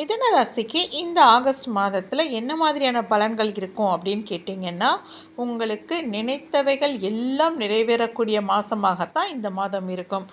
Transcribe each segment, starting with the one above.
மிதன ராசிக்கு இந்த ஆகஸ்ட் மாதத்தில் என்ன மாதிரியான பலன்கள் இருக்கும் அப்படின்னு கேட்டிங்கன்னா உங்களுக்கு நினைத்தவைகள் எல்லாம் நிறைவேறக்கூடிய மாதமாகத்தான் இந்த மாதம் இருக்கும்.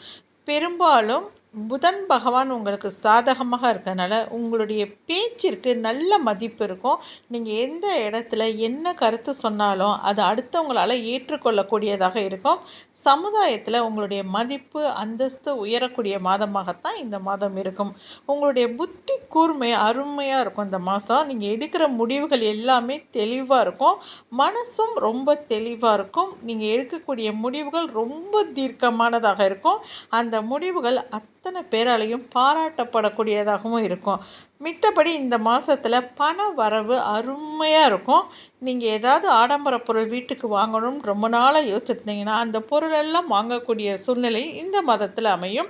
பெரும்பாலும் புதன் பகவான் உங்களுக்கு சாதகமாக இருக்கிறதுனால உங்களுடைய பேச்சிற்கு நல்ல மதிப்பு இருக்கும். நீங்கள் எந்த இடத்துல என்ன கருத்து சொன்னாலும் அது அடுத்தவங்களால் ஏற்றுக்கொள்ளக்கூடியதாக இருக்கும். சமுதாயத்தில் உங்களுடைய மதிப்பு அந்தஸ்து உயரக்கூடிய மாதமாகத்தான் இந்த மாதம் இருக்கும். உங்களுடைய புத்தி கூர்மை அருமையாக இருக்கும் இந்த மாதம் நீங்கள் எடுக்கிற முடிவுகள் எல்லாமே தெளிவாக இருக்கும். மனசும் ரொம்ப தெளிவாக இருக்கும். நீங்கள் எடுக்கக்கூடிய முடிவுகள் ரொம்ப தீர்க்கமானதாக இருக்கும். அந்த முடிவுகள் அத்தனை பேராலையும் பாராட்டப்படக்கூடியதாகவும் இருக்கும். மித்தபடி இந்த மாதத்தில் பண வரவு அருமையாக இருக்கும். நீங்கள் ஏதாவது ஆடம்பர பொருள் வீட்டுக்கு வாங்கணும்னு ரொம்ப நாளாக யோசிச்சிருந்தீங்கன்னா அந்த பொருளெல்லாம் வாங்கக்கூடிய சூழ்நிலை இந்த மாதத்தில் அமையும்.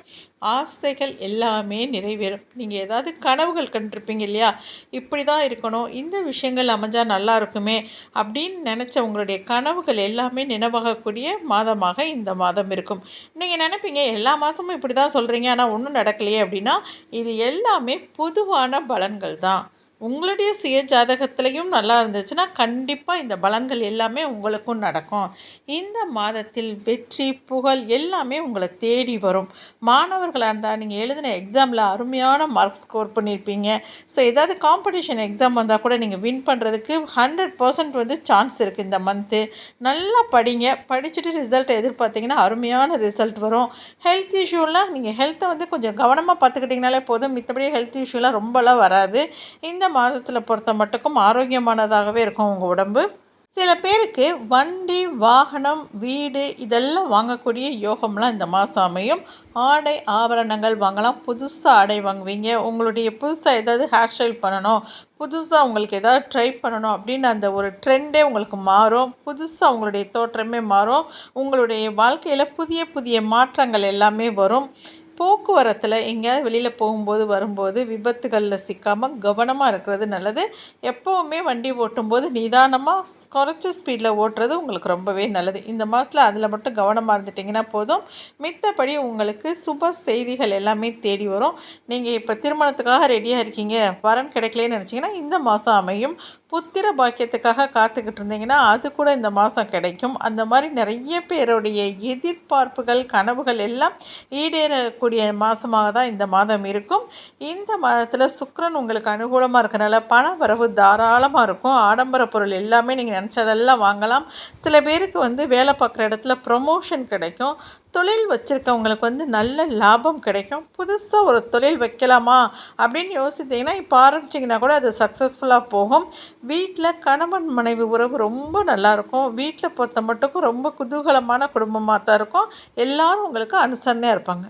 ஆசைகள் எல்லாமே நிறைவேறும். நீங்கள் ஏதாவது கனவுகள் கண்டிருப்பீங்க இல்லையா? இப்படி தான் இருக்கணும். இந்த விஷயங்கள் அமைஞ்சால் நல்லா இருக்குமே அப்படின்னு நினச்ச உங்களுடைய கனவுகள் எல்லாமே நினைவாகக்கூடிய மாதமாக இந்த மாதம் இருக்கும். நீங்கள் நினைப்பீங்க எல்லா மாதமும் இப்படி தான் சொல்கிறீங்க ஆனால் ஒன்றும் நடக்கலையே அப்படின்னா இது எல்லாமே பொதுவான பலன்கள் தான் உங்களுடைய சுய ஜாதகத்திலையும் நல்லா இருந்துச்சுன்னா கண்டிப்பாக இந்த பலன்கள் எல்லாமே உங்களுக்கும் நடக்கும். இந்த மாதத்தில் வெற்றி புகழ் எல்லாமே உங்களை தேடி வரும். மாணவர்களாக இருந்தால் நீங்கள் எழுதின எக்ஸாமில் அருமையான மார்க் ஸ்கோர் பண்ணியிருப்பீங்க ஸோ ஏதாவது காம்படிஷன் எக்ஸாம் வந்தால் கூட நீங்கள் வின் பண்ணுறதுக்கு ஹண்ட்ரட் பர்சன்ட் வந்து சான்ஸ் இருக்குது இந்த மந்த்து நல்லா படிங்க. படிச்சுட்டு ரிசல்ட் எதிர்பார்த்தீங்கன்னா அருமையான ரிசல்ட் வரும். ஹெல்த் இஷ்யூலாம் நீங்கள் ஹெல்த்தை வந்து கொஞ்சம் கவனமாக பார்த்துக்கிட்டிங்கனாலே போதும். மித்தபடி ஹெல்த் இஷ்யூலாம் ரொம்பலாம் வராது. இந்த மாதத்தில் பொறுத்த மட்டுக்கும் ஆரோக்கியமானதாகவே இருக்கும் உங்கள் உடம்பு. சில பேருக்கு வண்டி வாகனம் வீடு இதெல்லாம் வாங்கக்கூடிய யோகம்லாம் இந்த மாதம் அமையும். ஆடை ஆபரணங்கள் வாங்கலாம். புதுசாக ஆடை வாங்குவீங்க. உங்களுடைய புதுசாக ஏதாவது ஹேர் ஸ்டைல் பண்ணணும். புதுசாக உங்களுக்கு ஏதாவது ட்ரை பண்ணணும் அப்படின்னு அந்த ஒரு ட்ரெண்டே உங்களுக்கு மாறும். புதுசாக உங்களுடைய தோற்றமே மாறும். உங்களுடைய வாழ்க்கையில் புதிய புதிய மாற்றங்கள் எல்லாமே வரும். போக்குவரத்தில் எங்கேயாவது வெளியில் போகும்போது வரும்போது விபத்துகளில் சிக்காமல் கவனமாக இருக்கிறது நல்லது. எப்போவுமே வண்டி ஓட்டும்போது நிதானமாக குறைச்ச ஸ்பீடில் ஓட்டுறது உங்களுக்கு ரொம்பவே நல்லது. இந்த மாதத்தில் அதில் மட்டும் கவனமாக இருந்துட்டிங்கன்னா போதும். மித்தபடி உங்களுக்கு சுப செய்திகள் எல்லாமே தேடி வரும். நீங்கள் இப்போ திருமணத்துக்காக ரெடியாக இருக்கீங்க. வரன் கிடைக்கலன்னு நினச்சிங்கன்னா இந்த மாதம் அமையும். புத்திர பாக்கியத்துக்காக காத்துக்கிட்டு இருந்தீங்கன்னா அது கூட இந்த மாதம் கிடைக்கும். அந்த மாதிரி நிறைய பேருடைய எதிர்பார்ப்புகள் கனவுகள் எல்லாம் ஈடேறக்கூடிய மாதமாக தான் இந்த மாதம் இருக்கும். இந்த மாதத்தில் சுக்கரன் உங்களுக்கு அனுகூலமாக இருக்கிறனால பண வரவு தாராளமாக இருக்கும். ஆடம்பர பொருள் எல்லாமே நீங்கள் நினச்சதெல்லாம் வாங்கலாம். சில பேருக்கு வந்து வேலை பார்க்குற இடத்துல ப்ரொமோஷன் கிடைக்கும். தொழில் வச்சுருக்கவங்களுக்கு வந்து நல்ல லாபம் கிடைக்கும். புதுசாக ஒரு தொழில் வைக்கலாமா அப்படின்னு யோசித்தீங்கன்னா இப்போ ஆரம்பிச்சிங்கன்னா கூட அது சக்ஸஸ்ஃபுல்லாக போகும். வீட்டில் கணவன் மனைவி உறவு ரொம்ப நல்லாயிருக்கும். வீட்டில் பொறுத்த மட்டுக்கும் ரொம்ப குதூகலமான குடும்பமாக தான் இருக்கும். எல்லோரும் உங்களுக்கு அனுசரணையாக இருப்பாங்க.